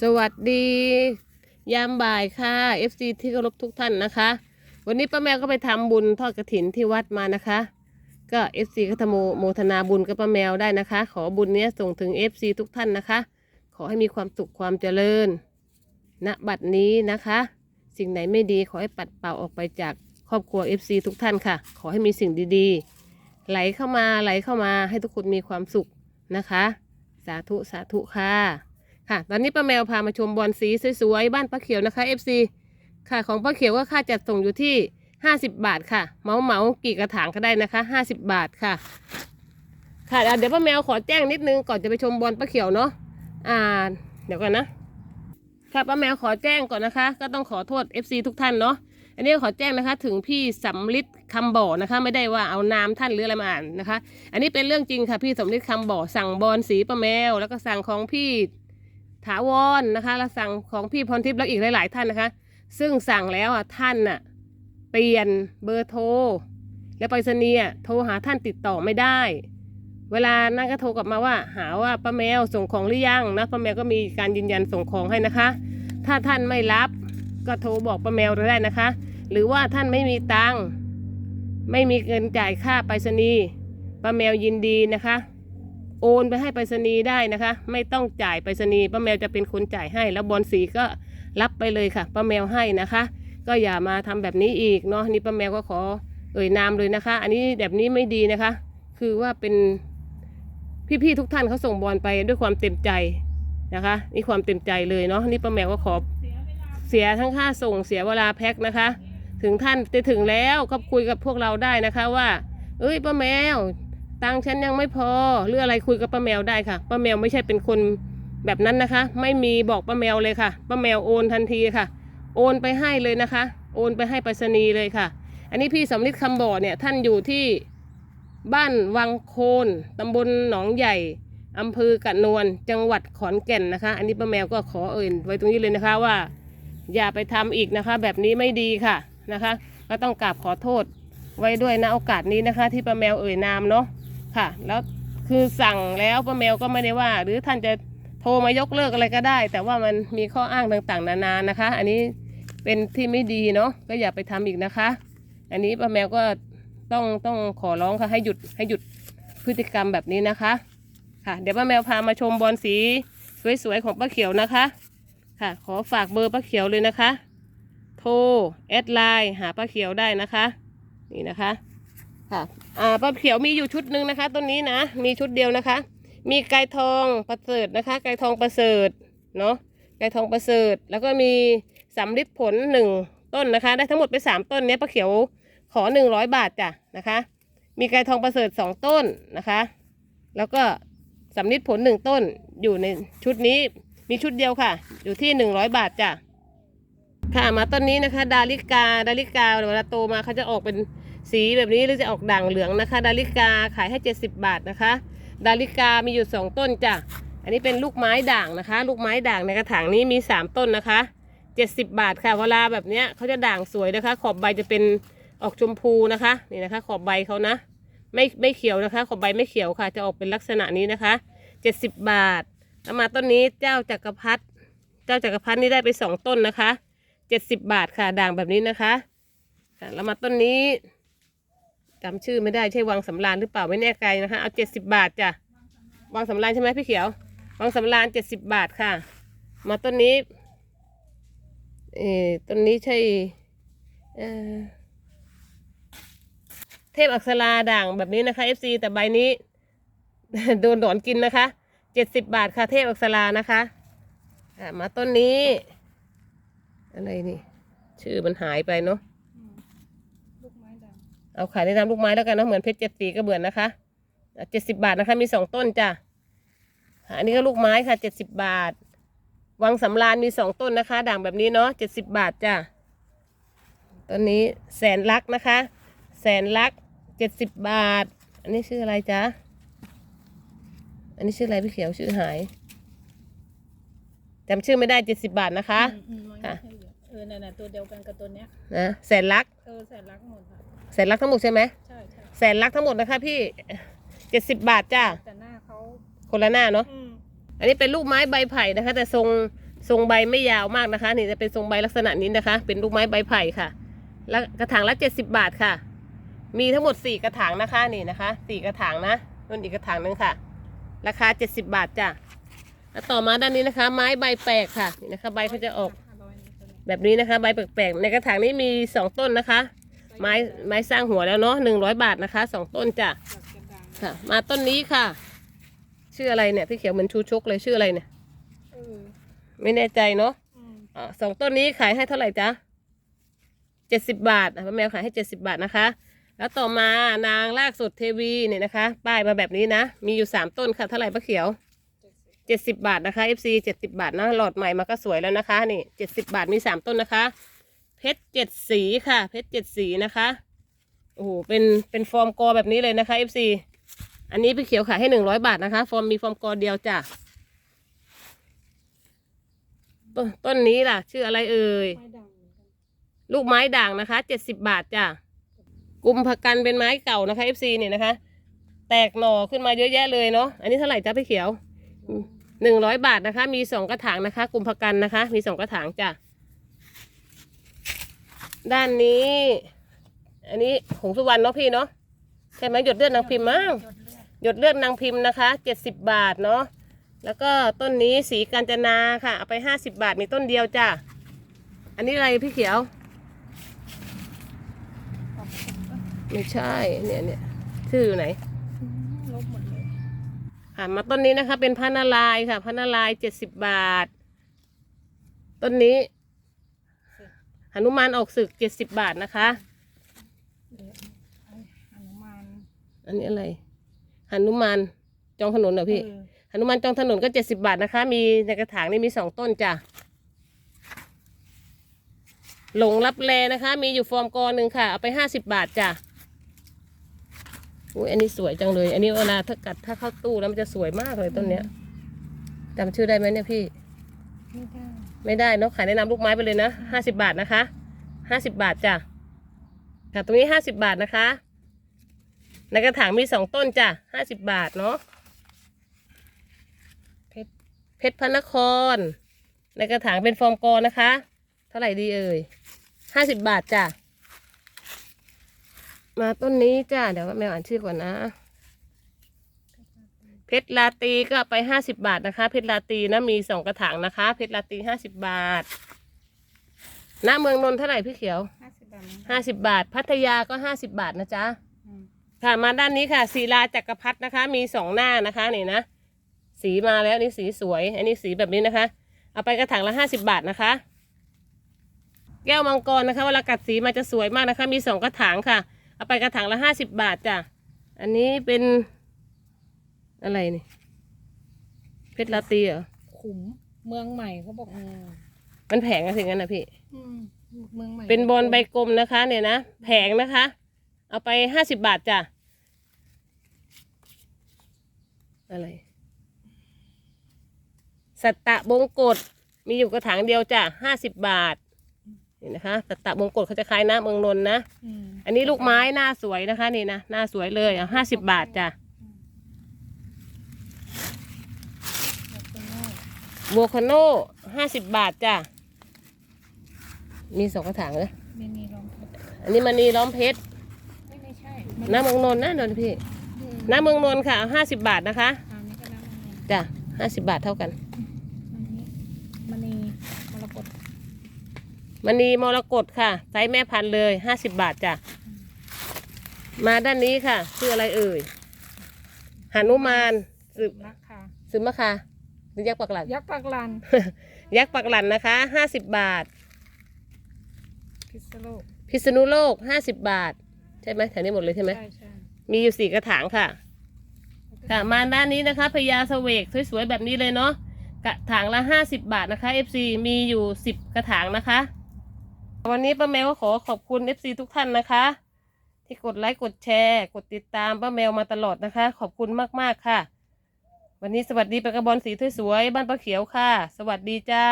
สวัสดี ยามบ่ายค่ะ FC ที่เคารพทุกท่านนะคะ วันนี้ป้าแมวก็ไปทำบุญทอดกระถินที่วัดมานะคะ ก็ FC ก็ทำโมโมทนาบุญกับป้าแมวได้นะคะ ขอบุญเนี้ยส่งถึง FC ทุกท่านนะคะ ขอให้มีความสุขความเจริญณบัดนี้นะคะ สิ่งไหนไม่ดีขอให้ปัดเป่าออกไปจากครอบครัว FC ทุกท่านค่ะ ขอให้มีสิ่งดีๆ ไหลเข้ามาไหลเข้ามาให้ทุกคนมีความสุขนะคะ สาธุสาธุค่ะ ค่ะ ตอนนี้ป้าแมวพามาชมบอลสีสวยๆบ้านป้าเขียวนะคะ FC ค่ะของป้าเขียวก็ค่าจัดส่งอยู่ที่ 50 บาทค่ะเมาเมากี่กระถางก็ได้นะคะ 50 บาทค่ะค่ะอะเดี๋ยวป้าแมวขอแจ้งนิดนึงก่อนจะไปชมบอลป้าเขียวเนาะอ่า เดี๋ยวก่อนนะ ค่ะป้าแมวขอแจ้งก่อนนะคะ ก็ต้องขอโทษ FC ทุกท่านเนาะอันนี้ขอแจ้งนะคะถึงพี่สำลิดคำบ่อนะคะ ไม่ได้ว่าเอานามท่านหรืออะไรมาอ่านนะคะ อันนี้เป็นเรื่องจริงค่ะพี่สำลิดคำบ่อสั่งบอลสีป้าแมว แล้วก็สั่งของพี่ ถาวรนะคะแล้วสั่งของพี่พรทิพย์แล้วอีกหลาย ๆ ท่านนะคะ ซึ่งสั่งแล้วอะท่านน่ะเปลี่ยนเบอร์โทรแล้วไปรษณีย์โทรหาท่านติดต่อไม่ได้ เวลานั่นก็โทรกลับมาว่า หาว่าป้าแมวส่งของหรือยังนะป้าแมวก็มีการยืนยันส่งของให้นะคะ ถ้าท่านไม่รับก็โทรบอกป้าแมวได้นะคะ หรือว่าท่านไม่มีตังค์ไม่มีเงินจ่ายค่าไปรษณีย์ป้าแมวยินดีนะคะ โอนไปให้ไปรษณีย์ได้นะคะ ไม่ต้องจ่ายไปรษณีย์ป้าแมวจะเป็นคนจ่ายให้ แล้วบอลสีก็รับไปเลยค่ะป้าแมวให้นะคะ ก็อย่ามาทำแบบนี้อีกเนาะนี่ป้าแมวก็ขอเอ่ยนามเลยนะคะ อันนี้แบบนี้ไม่ดีนะคะ คือว่าเป็นพี่ๆทุกท่านเขาส่งบอลไปด้วยความเต็มใจนะคะนี่ความเต็มใจเลยเนาะนี่ป้าแมวก็ขอเสียทั้งค่าส่งเสียเวลาแพ็คนะคะ ถึงท่านจะถึงแล้วก็คุยกับพวกเราได้นะคะว่า เอ้ยป้าแมว ตังฉันยังไม่พอหรืออะไรคุยกับป้าแมวได้ค่ะป้าแมวไม่ใช่เป็นคนแบบนั้นนะคะ ไม่มีบอกป้าแมวเลยค่ะป้าแมวโอนทันทีค่ะ โอนไปให้เลยนะคะ โอนไปให้ไปรษณีย์เลยค่ะ อันนี้พี่สำลิดคำบ่อเนี่ยท่านอยู่ที่บ้านวังโคนตำบลหนองใหญ่อำเภอกะนวลจังหวัดขอนแก่นนะคะ อันนี้ป้าแมวก็ขอเอ่ยไว้ตรงนี้เลยนะคะว่า อย่าไปทำอีกนะคะ แบบนี้ไม่ดีค่ะนะคะ ก็ต้องกราบขอโทษไว้ด้วยนะโอกาสนี้นะคะ ที่ป้าแมวเอ่ยนามเนาะ ค่ะ แล้วคือสั่งแล้วป้าแมวก็ไม่ได้ว่า หรือท่านจะโทรมายกเลิกอะไรก็ได้ แต่ว่ามันมีข้ออ้างต่างๆ นานานะคะ อันนี้เป็นที่ไม่ดีเนาะก็อย่าไปทำอีกนะคะ อันนี้ป้าแมวก็ต้องต้องขอร้องค่ะให้หยุดให้หยุดพฤติกรรมแบบนี้นะคะ ค่ะ เดี๋ยวป้าแมวพามาชมบอลสีสวยๆของป้าเขียวนะคะ ค่ะ ขอฝากเบอร์ป้าเขียวเลยนะคะ โทรแอดไลน์หาป้าเขียวได้นะคะ นี่นะคะ ค่ะอ่าป้าเขียวมีอยู่ชุดหนึ่งนะคะต้นนี้นะมีชุดเดียวนะคะ มีไก่ทองประเสริฐนะคะ ไก่ทองประเสริฐเนาะไก่ทองประเสริฐ แล้วก็มีสำลิดผลหนึ่งต้นนะคะ ได้ทั้งหมดไปสามต้นเนี้ยป้าเขียวขอหนึ่งร้อยบาทจ้ะนะคะ มีไก่ทองประเสริฐสองต้นนะคะ แล้วก็สำลิดผลหนึ่งต้นอยู่ในชุดนี้มีชุดเดียวค่ะ อยู่ที่หนึ่งร้อยบาทจ้ะ ค่ะมาต้นนี้นะคะ ดาริกาดาริกาเวลาโตมาเขาจะออกเป็นสีแบบนี้หรือจะออกด่างเหลืองนะคะ ดาริกาขายให้ 70 บาทนะคะ ดาริกามีอยู่ 2 ต้นจ้ะอันนี้เป็นลูกไม้ด่างนะคะ ลูกไม้ด่างในกระถางนี้มี 3 ต้นนะคะ 70 บาทค่ะเวลาแบบเนี้ยเขาจะด่างสวยนะคะ ขอบใบจะเป็นออกชมพูนะคะนี่นะคะ ขอบใบเขานะ ไม่ไม่เขียวนะคะ ขอบใบไม่เขียวค่ะ จะออกเป็นลักษณะนี้นะคะ 70 บาทแล้วมาต้นนี้เจ้าจักรพรรดิเจ้าจักรพรรดินี่ได้ไปสองต้นนะคะ เจ็ดสิบบาทค่ะ ด่างแบบนี้นะคะค่ะแล้วมาต้นนี้จำชื่อไม่ได้ใช่วังสำรานหรือเปล่าไม่แน่ใจนะคะ เอาเจ็ดสิบบาทจ้ะวังสำรานใช่ไหมพี่เขียว วังสำรานเจ็ดสิบบาทค่ะ มาต้นนี้ เออต้นนี้ใช่เออเทพอักษราด่างแบบนี้นะคะ FC แต่ใบนี้ โดนหนอนกินนะคะเจ็ดสิบบาทค่ะ เทพอักษรานะคะมาต้นนี้ อะไรนี่ ชื่อมันหายไปเนาะลูกไม้ด่างเอาขายในน้ำลูกไม้แล้วกันเนาะเหมือนเพชรเจ็ดสีก็เบื่อนนะคะเจ็ดสิบาทนะคะ มีสองต้นจ้ะอะอันนี้ก็ลูกไม้ค่ะเจ็ดสิบบาท วังสำรานมีสองต้นนะคะ ด่างแบบนี้เนาะเจ็ดสิบบาทจ้ะต้นนี้แสนลักษณ์นะคะ แสนลักเจ็ดสิบบาท อันนี้ชื่ออะไรจ๊ะอันนี้ชื่ออะไรพี่เขียวชื่อหายจำชื่อไม่ได้เจ็ดสิบาทนะคะอืมอืมมันค่ะ นั่นน่ะตัวเดียวกันกับตัวเนี้ยนะแสนลักษณ์เออแสนรักหมดค่ะแสนลักษณ์ทั้งหมดใช่ไหมใช่ใช่แสนลักษณ์ทั้งหมดนะคะพี่เจ็ดสิบบาทจ้าแต่หน้าเขาคนละหน้าเนาะอืมอันนี้เป็นลูกไม้ใบไผ่นะคะ แต่ทรงทรงใบไม่ยาวมากนะคะ นี่จะเป็นทรงใบลักษณะนี้นะคะ เป็นลูกไม้ใบไผ่ค่ะ แล้วกระถางละเจ็ดสิบาทค่ะ มีทั้งหมดสี่กระถางนะคะนี่นะคะสี่กระถางนะนู่นอีกกระถางหนึงค่ะ ราคาเจ็ดสิบาทจ้ะแล้วต่อมาด้านนี้นะคะ ไม้ใบแปลกค่ะนี่นะคะ ใบเขาจะออก แบบนี้นะคะ ใบแปลกๆ ในกระถางนี้มีสองต้นนะคะ ไม้ไม้สร้างหัวแล้วเนาะหนึ่งร้อยบาทนะคะสองต้นจ้ะจากกระดานค่ะ มาต้นนี้ค่ะ ชื่ออะไรเนี่ยพี่เขียวเหมือนชูชกเลยชื่ออะไรเนี่ยเออไม่แน่ใจเนาะอืมอ่าสองต้นนี้ขายให้เท่าไหร่จ๊ะเจ็ดสิบบาทอะป้าแมวขายให้เจ็ดสิบาทนะคะ แล้วต่อมานางลากสดเทวีเนี่ยนะคะ ป้ายมาแบบนี้นะ มีอยู่สามต้นค่ะเท่าไหร่ป้าเขียว เจ็ดสิบบาทนะคะ FC เจ็ดสิบาทนะหลอดใหม่มาก็สวยแล้วนะคะนี่เจ็ดสิบาทมีสามต้นนะคะ เพชรเจ็ดสีค่ะ เพชรเจ็ดสีนะคะโอ้โหเป็นเป็นฟอร์มกอแบบนี้เลยนะคะ FC อันนี้พี่เขียวขายให้หนึ่งร้อยบาทนะคะ ฟอร์มมีฟอร์มกอเดียวจ้ะต้นนี้ล่ะ ชื่ออะไรเอ่ยลูกไม้ด่างนะคะเจ็ดสิบบาทจ้ะกลุ่มผักกันเป็นไม้เก่านะคะ FC เนี่ยนะคะ แตกหน่อขึ้นมาเยอะแยะเลยเนาะอันนี้เท่าไหร่จ้ะพี่เขียว หนึ่งร้อยบาทนะคะ มีสองกระถางนะคะ กลุ่มผักกันนะคะ มีสองกระถางจ้ะ ด้านนี้ อันนี้หงสุวรรณเนาะพี่เนาะใช่ไหมหยดเลือดนางพิมพ์มั้งหยดเลือดนางพิมพ์นะคะเจ็ดสิบบาทเนาะแล้วก็ต้นนี้สีกาญจนาค่ะเอาไปห้าสิบบาทมีต้นเดียวจ้ะ อันนี้อะไรพี่เขียว ไม่ใช่เนี่ยเนี่ยชื่ออยู่ไหน ค่ะมาต้นนี้นะคะเป็นพระนารายณ์ค่ะพระนารายเจ็ดสิบบาท ต้นนี้หนุมานออกศึกเจ็ดสิบบาทนะคะเดี๋ยวไอ้หนุมานอันนี้อะไรหนุมานจองถนนเหรอพี่เออหนุมานจองถนนก็เจ็ดสิบาทนะคะ มีในกระถางนี่มีสองต้นจ้ะหลงรับแลนะคะ มีอยู่ฟอร์มกอหนึ่งค่ะ เอาไปห้าสิบบาทจ้ะ อุ้ยอันนี้สวยจังเลย อันนี้เวลาถ้ากัดถ้าเข้าตู้แล้วมันจะสวยมากเลยต้นเนี้ยจำชื่อได้ไหมเนี่ยพี่ ไม่ได้ ไม่ได้เนาะขายแนะนำลูกไม้ไปเลยนะห้าสิบาทนะคะห้าสิบาทจ้ะค่ะตรงนี้ห้าสิบาทนะคะในกระถางมีสองต้นจ้ะห้าสิบาทเนาะเพชรเพชรพระนคร ในกระถางเป็นฟอร์มกอนะคะ เท่าไหร่ดีเอ่ยห้าสิบบาทจ้ะ มาต้นนี้จ้ะเดี๋ยวแมวอ่านชื่อก่อนนะ เพชรลาตรีก็ไปห้าสิบาทนะคะ เพชรลาตรีนะมีสองกระถางนะคะ เพชรลาตรีห้าสิบบาทณเมืองนนท์เท่าไหร่พี่เขียวห้าสิบบาทนะห้าสิบบาท พัทยาก็ห้าสิบบาทนะจ๊ะอืมค่ะมาด้านนี้ค่ะศิลาจักรพรรดินะคะ มีสองหน้านะคะนี่นะสีมาแล้วนี่สีสวย อันนี้สีแบบนี้นะคะ เอาไปกระถางละห้าสิบาทนะคะ แก้วมังกรนะคะเวลากัดสีมาจะสวยมากนะคะ มีสองกระถางค่ะ เอาไปกระถางละห้าสิบาทจ้ะ อันนี้เป็นอะไรนี่ เพชรลาตรีเหรอ ขุมเมืองใหม่เขาบอกเออมันแผงอะไรงั้นนะพี่ อืมเมืองใหม่เป็นบอลใบกลมนะคะ เนี่ยนะ แผงนะคะ เอาไปห้าสิบบาทจ้ะ อะไร สัตตะบงกฎมีอยู่กระถางเดียวจ้ะห้าสิบบาท นี่นะคะสัตตะบงกฎเขาจะขายหน้าเมืองนนท์นะอืมอันนี้ลูกไม้หน้าสวยนะคะ นี่นะหน้าสวยเลยเอาห้าสิบบาทจ้ะแล้วก็โน่โวคาโนห้าสิบบาทจ้ะ มีสองกระถางเลยไม่มีรองเพชรอันนี้มันนีล้อมเพชรไม่ไม่ใช่หน้าเมืองนนท์นะนนท์พี่อืมหน้าเมืองนนท์ค่ะห้าสิบบาทนะคะอันนี้ก็น้ำมันจ้ะห้าสิบบาทเท่ากันอันนี้มณีมรกต มณีมรกตค่ะไซส์แม่พันธุ์เลยห้าสิบบาทจ้ะ มาด้านนี้ค่ะชื่ออะไรเอ่ยหานุมานสืบนักค่ะสืบมะคาหรือยักษ์ปักหลันยักษ์ปากลัน ยักษ์ปักหลันนะคะห้าสิบบาท พิษณุโลกพิษณุโลกห้าสิบบาท ใช่ไหมแถวนี้หมดเลยใช่ไหมใช่ใช่มีอยู่สี่กระถางค่ะ ค่ะมาด้านนี้นะคะพญาเสวกสวยๆแบบนี้เลยเนาะกระถางละห้าสิบบาทนะคะ FC มีอยู่สิบกระถางนะคะ วันนี้ป้าแมวก็ขอขอบคุณ FC ทุกท่านนะคะ ที่กดไลค์กดแชร์ กดติดตามป้าแมวมาตลอดนะคะ ขอบคุณมากๆค่ะ วันนี้สวัสดีปากระบอลสีสวยๆบ้านป้าเขียวค่ะ สวัสดีจ้า